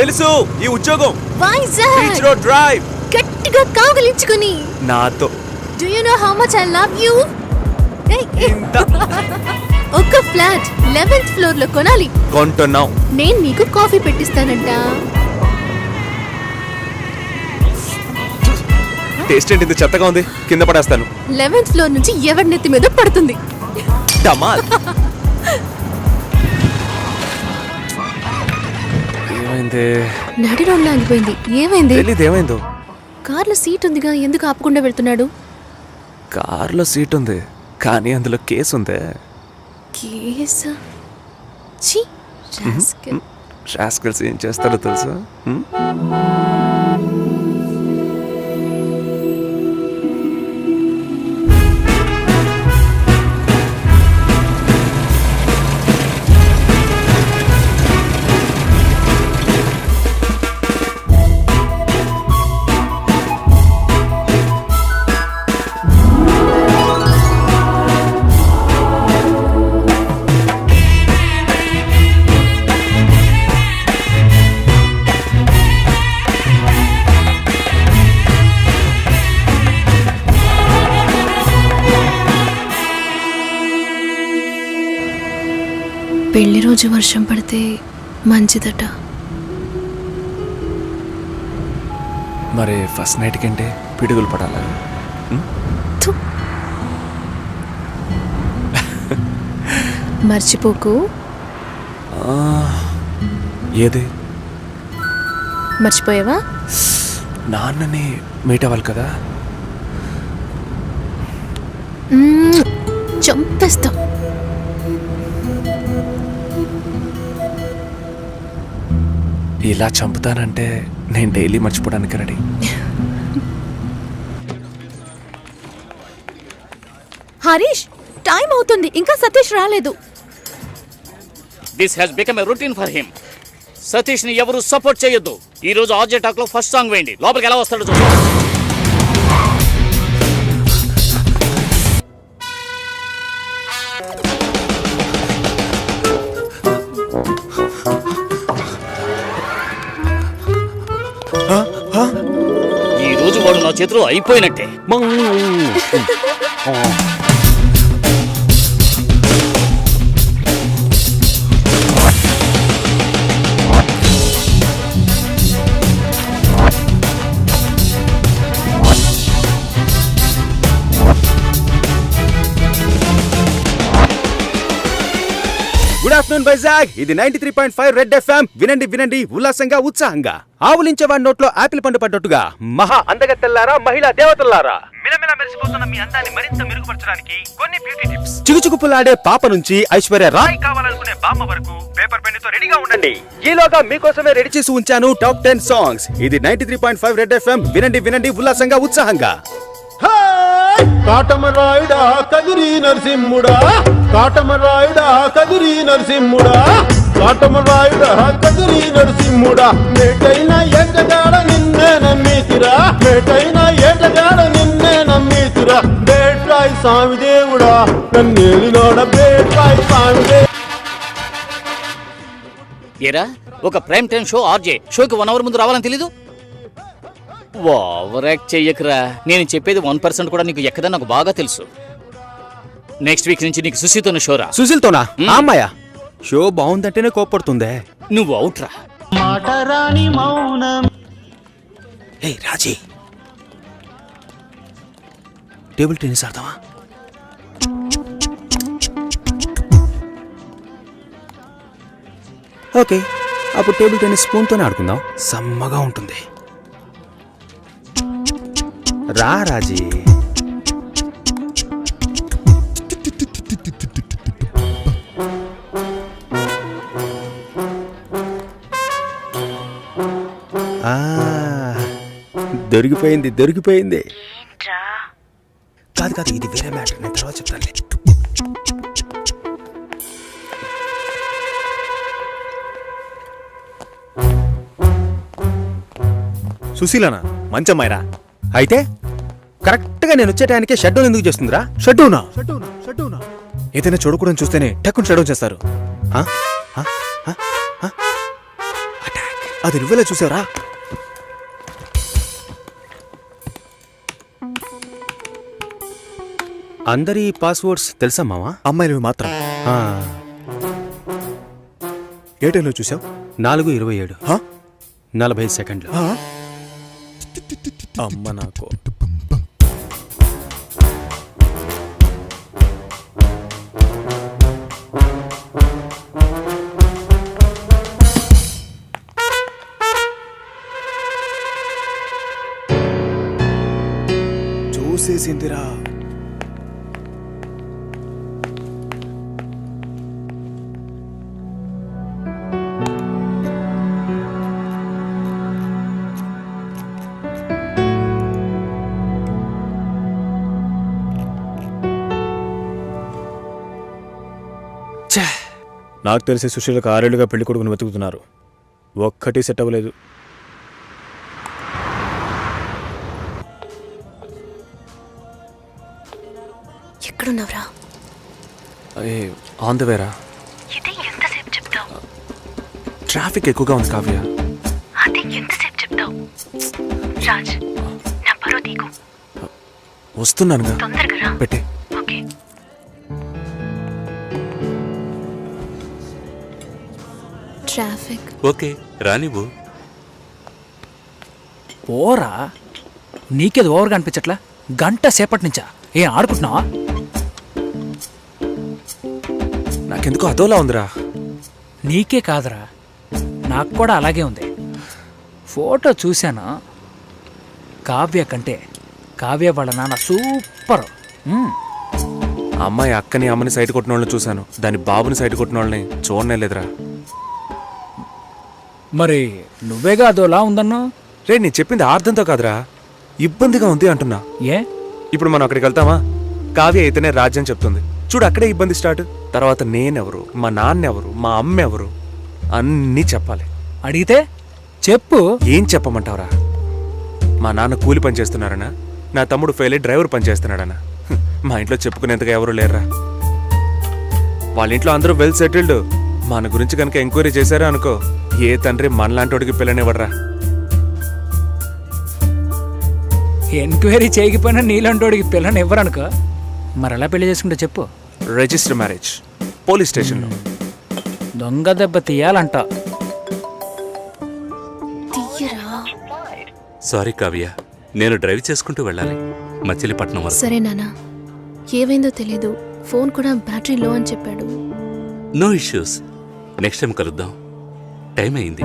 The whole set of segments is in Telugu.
తెలుసు ఈ ఉద్యోగం. వైజాగ్ బీచ్ రోడ్ డ్రైవ్ గట్టిగా కావలించుకుని. నాతో. Do you know how much I love you ఇంత. ఒక ఫ్లాట్ లెవెన్త్ ఫ్లోర్లో కొనాలి. కొంటున్నాం. నేను నీకు కాఫీ పెట్టిస్తానంట. టేస్ట్ ఏంటి ఇంత చెత్తగా ఉంది? కింద పడేస్తాను. లెవెన్త్ ఫ్లోర్ నుంచి ఎవరి నెత్తి మీద పడుతుంది? డమాల్ ఏమైంది నడి రోడ్లో ఆగిపోయింది. ఏమైంది? తెలీదు ఏమైందో? కార్లో సీట్ ఉందిగా ఎందుకు ఆపకుండా వెళ్తున్నాడు? కార్లో సీట్ ఉంది కానీ అందులో కేసు ఉంది. కేసా? ఛీ. రాస్కల్స్ ఏం చేస్తారో తెలుసా? పెళ్ళి రోజు వర్షం పడితే మంచిదట. మరి ఫస్ట్ నైట్ కంటే పిడుగులు పడాలా. మర్చిపోకు. ఏది? మర్చిపోయావా? నాన్నని మీట్ అవ్వాలి కదా. చంపేస్తా. ఇలా చంపుతానంటే నేను డైలీ మర్చిపోవడానికి రెడీ. హరీష్ టైం అవుతుంది. ఇంకా సతీష్ రాలేదు. This has become a routine for him సతీష్ని ఎవరు సపోర్ట్ చేయొద్దు. ఈ రోజు ఆర్జే టాక్లో ఫస్ట్ సాంగ్ వేయండి. లోపలికి ఎలా వస్తాడో చూద్దాం. చేతిలో అయిపోయినట్టే. గుడ్ ఆఫ్టర్నూన్ వైజాగ్ ఇది ninety three point five red FM వినండి వినండి. ఉల్లాసంగా ఉత్సాహంగా. ఆవులించే వాడి నోట్లో ఆపిల్ పండు పడ్డట్టుగా. మహా అందగత్తెల్లారా మహిళా దేవతల్లారా? మిలమిల మెరిసిపోతున్న మీ అందాన్ని మరింత మెరుగుపరచడానికి కొన్ని బ్యూటీ టిప్స్ చిగుచుకుపులాడే పాప నుంచి ఐశ్వర్య రాయ్ రాయ్ కావాలనుకునే బామ్మ వరకు పేపర్ పెన్తో రెడీగా ఉండండి. ఈలోగా మీకోసమే రెడీ చేసి ఉంచాను టాప్ టెన్ సాంగ్స్. ఇది ninety three point five red FM వినండి వినండి. ఉల్లాసంగా ఉత్సాహంగా. కాటమరాయుడా కదిరి నరసింహుడా. కాటమరాయుడా కదిరి నరసింహుడా. కాటమరాయుడా కదిరి నరసింహుడా. మేటైన ఏటగాడ నిన్నే నమ్మీతిరా. మేటైన ఏటగాడ నిన్నే నమ్మీతిరా. బేట్రాయి స్వామి దేవుడా కన్నేలినోడ బేట్రాయి స్వామి దేవుడా ఏరా ఒక ప్రైమ్ టైం షో ఆర్జే. షోకి వన్ అవర్ ముందు రావాలని తెలీదు? చెయ్యకురా. నేను చెప్పేది వన్ పర్సెంట్ కూడా నీకు ఎక్కదని నాకు బాగా తెలుసు. నెక్స్ట్ వీక్ నుంచి నీకు సుశీతోన షోరా సుశీల్తోనా? ఆ అమ్మాయ? షో బాగుందంటేనే కోప్పడుతుందే. నువ్వు అవుట్రా హే రాజీ. టేబుల్ టెన్నిస్ ఆడదామా? ఓకే అప్పుడు టేబుల్ టెన్నిస్ స్పూన్తోనే ఆడుకుందాం. సమ్మగా ఉంటుంది. రా రాజీ. ఆ, దొరికిపోయింది దొరికిపోయింది. కాదు కాదు ఇది వేరే మ్యాటర్. నేను తర్వాత చెప్తానులే. సుశీలనా మంచమ్మాయిరా? అయితే కరెక్ట్గా నేను వచ్చే టయానికి షట్ డౌన్ ఎందుకు చేస్తుందిరా? డౌనా ఏదైనా చూడకూడదు చూస్తేనే టక్కుని షట్ డౌన్ చేస్తారు. ఆ? ఆ? ఆ? ఆ? అటాక్. అది నువ్వెలా చూసారా అందరి పాస్వర్డ్స్ తెలుసా మావా? అమ్మాయిలు మాత్రం. ఆ, ఏ టైంలో చూసావు? నాలుగు ఇరవై ఏడు. నలభై సెకండ్లు. అమ్మ నాకు. చూసేసిందిరా. నాకు తెలిసి సుశీలకు ఆరేళ్ళుగా పెళ్ళి కొడుకుని వెతుకుతున్నారు. ఒక్కటి సెట్ అవ్వలేదు. ఎక్కడున్నావురా? ఆన్ ద వేరా ఇది ఎంతసేపు చెప్తావు? ట్రాఫిక్ ఎక్కువగా ఉంది కావ్య. అది ఎంతసేపు చెప్తావు? రాజ్ నా బరువు తీకు. వస్తున్నానుగా. తొందరగా రా. పెట్టే. ట్రాఫిక్ ఓకే రానివ్వు ఓరా నీకేది ఓవర్గా అనిపించట్లా? గంట సేపటి నుంచా ఏం ఆడుకుంటున్నావా? నాకెందుకో అదోలా ఉందిరా. నీకే కాదురా. నాకు కూడా అలాగే ఉంది. ఫోటో చూశాను? కావ్య కంటే. కావ్య వాళ్ళ నాన్న సూపర్. ఆ అమ్మాయి అక్కని అమ్మని సైట్ కొట్టిన వాళ్ళని చూశాను. దాని బాబుని సైట్ కొట్టిన వాళ్ళని చూడనే లేదురా. మరి నువ్వేగా అదోలా ఉందన్నా? రే నేను చెప్పింది ఆర్థంతో కాదురా. ఇబ్బందిగా ఉంది అంటున్నా. ఏ? ఇప్పుడు మనం అక్కడికి వెళ్తామా? కావ్య అయితేనే రాజ్యం చెప్తుంది. చూడు అక్కడే ఇబ్బంది స్టార్ట్. తర్వాత నేనెవరు? మా నాన్నెవరు? మా అమ్మ ఎవరు అన్నీ చెప్పాలి. అడిగితే? చెప్పు. ఏం చెప్పమంటావురా? మా నాన్న కూలి పని చేస్తున్నారనా? నా తమ్ముడు ఫెయిల్ అయ్యి డ్రైవర్ పని చేస్తున్నాడనా? మా ఇంట్లో చెప్పుకునేందుకు ఎవరు లేరురా. వాళ్ళ ఇంట్లో అందరూ వెల్ సెటిల్డ్. మన గురించి కనుక ఎంక్వైరీ చేశారా అనుకో ఏ తండ్రి మనలాంటోడికి పిల్లనివ్వడరా. ఎంక్వైరీ చేయకపోయినా నీలంటోడికి పిల్లని ఇవ్వరనుకో మరి ఎలా పెళ్ళి చేసుకుంటే చెప్పు. రిజిస్టర్ మ్యారేజ్ పోలీస్ స్టేషన్లో. దొంగ దెబ్బ తీయాలంట. తీయరా? సారీ కావ్య నేను డ్రైవ్ చేసుకుంటూ వెళ్ళాలి. మచిలీపట్నం వరకు. సరే నాన్న ఏమైందో తెలీదు. ఫోన్ కూడా బ్యాటరీ లో అని చెప్పాడు. No issues. నెక్స్ట్ టైం కలుద్దాం. టైం అయింది.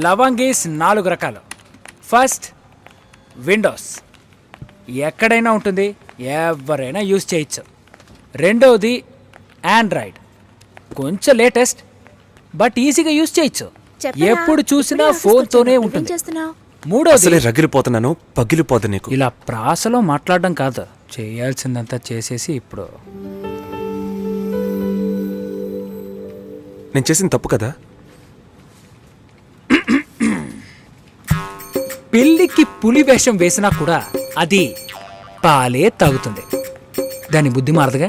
లవంగీస్ నాలుగు రకాలు. ఫస్ట్ విండోస్ ఎక్కడైనా ఉంటుంది ఎవరైనా యూజ్ చేయొచ్చు. రెండవది ఆండ్రాయిడ్ కొంచెం లేటెస్ట్ బట్ ఈజీగా యూజ్ చేయొచ్చు. ఎప్పుడు చూసినా ఫోన్తోనే ఉంటుంది. అసలే మూడోది రగిలిపోతున్నాను పగిలిపోదు నీకు. ఇలా ప్రాసలో మాట్లాడడం కాదు చేయాల్సిందంతా చేసేసి ఇప్పుడు. నేను చేసిన తప్పు కదా? పిల్లికి పులి వేషం వేసినా కూడా అది పాలే తాగుతుంది. దాని బుద్ధి మారదుగా?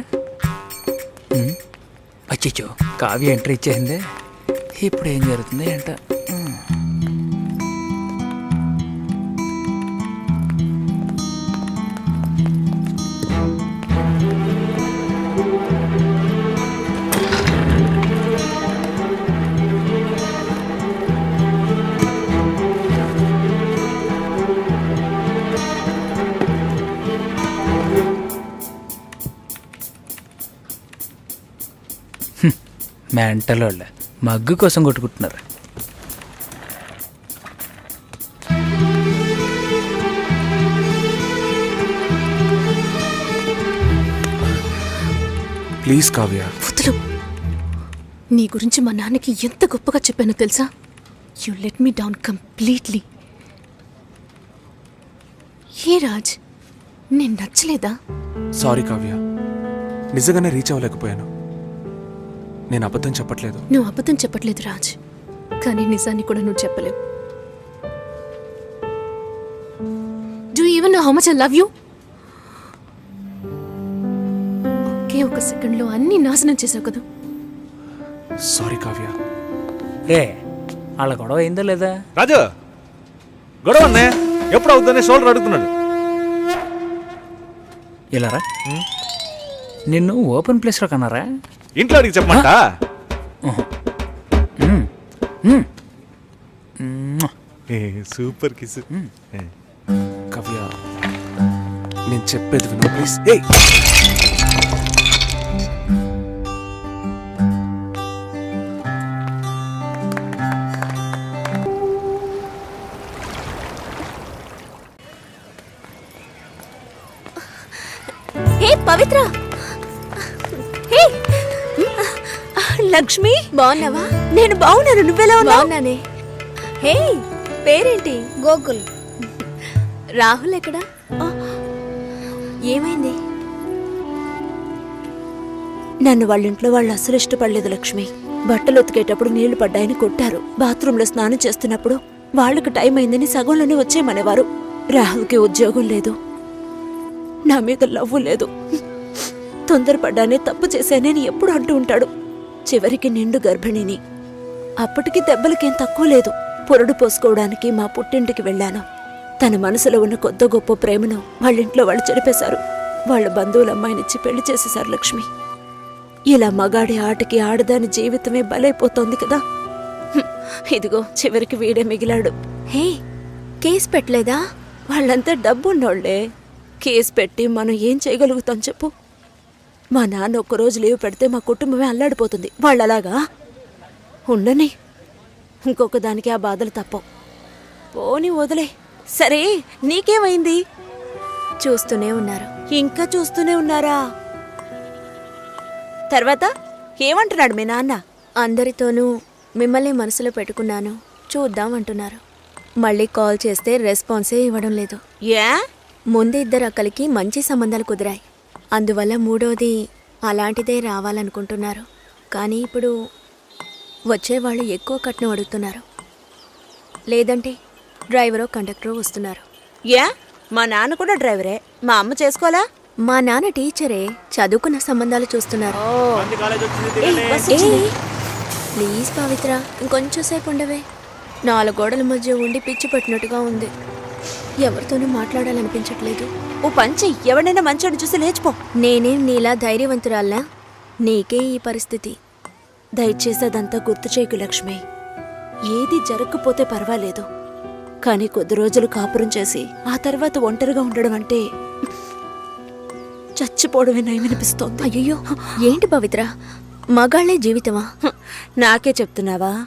ఉమ్, అచ్చిచ్చో కావ్య ఎంట్రీ ఇచ్చేసిందే. ఇప్పుడు ఏం జరుగుతుంది ఏంట? మెంటల్ వాళ్ళ మగ్గు కోసం కొట్టుకుంటున్నారు. ప్లీజ్ కావ్య. వదులు. నీ గురించి మా నాన్నకి ఎంత గొప్పగా చెప్పానో తెలుసా? You let me down completely ఏ రాజ్ నేను నచ్చలేదా? సారీ కావ్య. నిజంగానే రీచ్ అవ్వలేకపోయాను. నేను అబద్ధం చెప్పట్లేదు. నువ్వు అబద్ధం చెప్పట్లేదు రాజ్. కానీ నిజాన్ని కూడా నువ్వు చెప్పలేవు. Do even know how much I love you ఒకే ఒక సెకండ్లో అన్ని నాశనం చేసావు కదా. సారీ కావ్య. రే వాళ్ళ గొడవ అయిందా లేదా? రాజు! గొడవ అన్నే ఎప్పుడు అవుతుందనే షోల్డర్ అడుగుతున్నాడు. ఇలారా నిన్ను ఓపెన్ ప్లేస్లో కన్నారా? ఇంట్లో అడిగి చెప్పమంట? Super kiss. కవ్య నేను చెప్పేది విను ప్లీజ్. ఏ పవిత్ర. హే. లక్ష్మి? బాగున్నావా? నేను బాగున్నాను నువ్వెలా బాగున్నానే. హే పేరేంటి? గోకుల్. రాహుల్ ఎక్కడా? ఏమైంది? నన్ను వాళ్ళ ఇంట్లో వాళ్ళు అస్సలు ఇష్టపడలేదు లక్ష్మి. బట్టలు ఉతికేటప్పుడు నీళ్ళు పడ్డాయని కొట్టారు. బాత్రూంలో స్నానం చేస్తున్నప్పుడు వాళ్ళకి టైం అయిందని సగంలోనే వచ్చేయమనేవారు. రాహుల్కి ఉద్యోగం లేదు. నా మీద లవ్వు లేదు. తొందరపడ్డానే తప్పు చేశానని ఎప్పుడు అంటూ ఉంటాడు. చివరికి నిండు గర్భిణిని. అప్పటికి దెబ్బలకేం తక్కువ లేదు. పొరడు పోసుకోవడానికి మా పుట్టింటికి వెళ్ళాను. తన మనసులో ఉన్న కొద్ద గొప్ప ప్రేమను వాళ్ళింట్లో వాళ్ళు చెరిపేశారు. వాళ్ళ బంధువుల అమ్మాయినిచ్చి పెళ్ళి చేసేశారు లక్ష్మి. ఇలా మగాడి ఆటకి ఆడదాని జీవితమే బలైపోతోంది కదా. ఇదిగో చివరికి వీడే మిగిలాడు. హే కేసు పెట్టలేదా? వాళ్ళంతా డబ్బున్నోళ్ళే. కేసు పెట్టి మనం ఏం చేయగలుగుతాం చెప్పు. మా నాన్న ఒక్కరోజు లీవ్ పెడితే మా కుటుంబమే అల్లాడిపోతుంది. వాళ్ళలాగా? ఉండని. ఇంకొక దానికి ఆ బాధలు తప్పవు. పోని వదిలే. సరే నీకేమైంది? చూస్తూనే ఉన్నారు. ఇంకా చూస్తూనే ఉన్నారా? తర్వాత ఏమంటున్నాడు మీ నాన్న? అందరితోనూ మిమ్మల్ని మనసులో పెట్టుకున్నాను. చూద్దాం అంటున్నారు. మళ్ళీ కాల్ చేస్తే రెస్పాన్సే ఇవ్వడం లేదు. ఏ ముందు ఇద్దరు అక్కలకి మంచి సంబంధాలు కుదిరాయి. అందువల్ల మూడోది అలాంటిదే రావాలనుకుంటున్నారు. కానీ ఇప్పుడు వచ్చేవాళ్ళు ఎక్కువ కట్నం అడుగుతున్నారు. లేదంటే డ్రైవరో కండక్టరో వస్తున్నారు. ఏ మా నాన్న కూడా డ్రైవరే. మా అమ్మ చేసుకోవాలా? మా నాన్న టీచరే చదువుకున్న సంబంధాలు చూస్తున్నారు. ప్లీజ్ పవిత్ర ఇంకొంచెం సేపు ఉండవే. నాలుగు గోడల మధ్య ఉండి పిచ్చి పట్టినట్టుగా ఉంది. ఎవరితోనూ మాట్లాడాలనిపించట్లేదు. ఓ పంచి ఎవడైనా మంచోడు చూసి లేచిపో. నేనేం నీలా ధైర్యవంతురాల్లా నీకే ఈ పరిస్థితి. దయచేసి అదంతా గుర్తు చేయకు లక్ష్మి. ఏది జరగకపోతే పర్వాలేదు. కానీ కొద్ది రోజులు కాపురం చేసి ఆ తర్వాత ఒంటరిగా ఉండడం అంటే చచ్చిపోవడమే నయమనిపిస్తోంది. అయ్యో ఏంటి పవిత్ర? మగాళ్ళే జీవితమా? నాకే చెప్తున్నావా?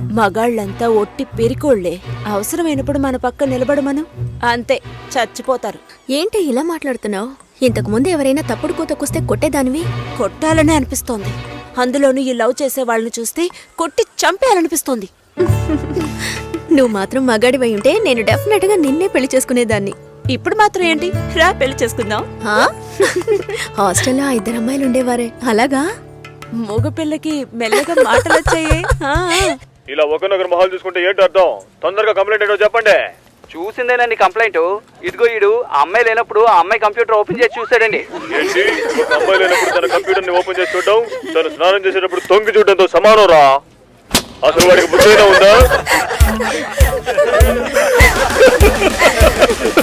మగాళ్ళంతా ఒట్టి పెరికోళ్ళే. అవసరమైనప్పుడు మన పక్క నిలబడమను అంతే చచ్చిపోతారు. ఏంటి ఇలా మాట్లాడుతున్నావు? ఇంతకు ముందు ఎవరైనా తప్పుడు కూతకొస్తే కొట్టేదానివి? కొట్టాలనే అనిపిస్తోంది. అందులోనూ ఈ లవ్ చేసే వాళ్ళని చూస్తే కొట్టి చంపేయాలనిపిస్తోంది. నువ్వు మాత్రం మగాడివై ఉంటే నేను డెఫినెట్గా నిన్నే పెళ్ళి చేసుకునేదాన్ని. ఇప్పుడు మాత్రం ఏంటి? రా పెళ్ళి చేసుకుందాం. హా? హాస్టల్లో ఆ ఇద్దరు అమ్మాయిలు ఉండేవారే. అలాగా? మగ పిల్లకి మెల్లగా మాటలు వచ్చాయే ఆ, ఆ. ఇలా ఒకరినొకరు మొహాలు చూసుకుంటే ఏంటి అర్థం? తొందరగా కంప్లైంట్ ఏంటో చెప్పండి. చూసిందేనండి కంప్లైంట్ ఇదిగో ఈడు ఆ అమ్మాయి లేనప్పుడు ఆ అమ్మాయి కంప్యూటర్ ఓపెన్ చేసి చూసాడండి ఏంటి? ఒక అమ్మాయి లేనప్పుడు తన కంప్యూటర్ని ఓపెన్ చేసి చూడడం తను స్నానం చేసేటప్పుడు తొంగి చూడడంతో సమానం రా. అసలు వాడికి బుద్ధైనా ఉందా?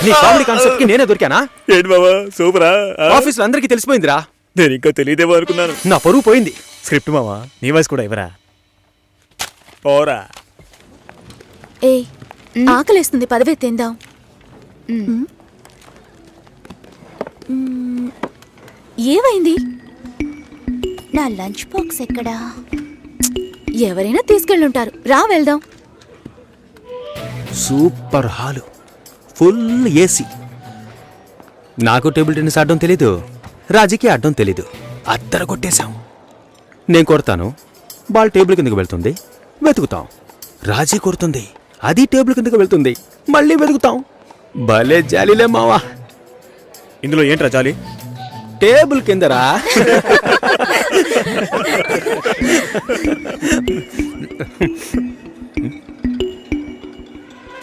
నీ కామెడీ కాన్సెప్ట్కి నేనే దొరికానా? ఏంటి బాబా సూపరా? ఆఫీస్ అందరికీ తెలిసిపోయిందిరా. నేను ఇంకా తెలియదేమో అనుకున్నాను. నా పరువు పోయింది. స్క్రిప్ట్ మావా? నీ వాయిస్ కూడా ఇవ్వరా? పోరా. ఏ ఆకలేస్తుంది పదవే తిందాం. ఏమైంది? నా లంచ్ బాక్స్ ఎక్కడా? ఎవరైనా తీసుకెళ్ళుంటారు. రా వెళ్దాం. Super hall. Full AC. నాకు టేబుల్ టెన్నిస్ ఆడడం తెలీదు. రాజీకి ఆడడం తెలీదు. అద్దర కొట్టేశాం నేను కొడతాను. బాల్ టేబుల్ కిందకి వెళ్తుంది. వెతుకుతాం. రాజీ కొడుతుంది అది టేబుల్ కిందకి వెళ్తుంది. మళ్ళీ వెతుకుతాం. భలే జాలీలే మావా. ఇందులో ఏంట్రా జాలి? టేబుల్ కిందరా?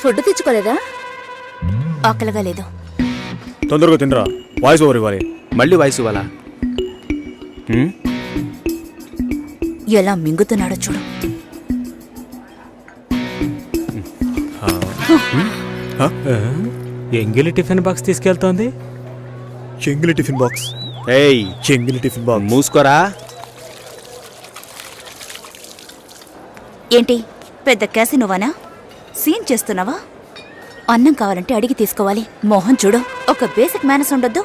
ఫుడ్ తెచ్చుకోలేదా? ఆకలిగా లేదు. తొందరగా తినరా. వాయిస్ ఓవర్ ఇవ్వాలి. మళ్ళీ వయసు ఇవ్వాలా? హ్మ్? ఎలా మింగుతున్నాడో చూడు. ఎంగిలి టిఫిన్ బాక్స్ తీసుకెళ్తోంది. చెంగిలి టిఫిన్ బాక్స్. ఏయ్ చెంగిలి టిఫిన్ బాక్స్. మూసుకోరా. ఏంటి పెద్ద క్యాసినోవానా సీన్ చేస్తున్నావా? అన్నం కావాలంటే అడిగి తీసుకోవాలి. మోహన్ చూడు ఒక బేసిక్ మేనస్ ఉండొద్దు.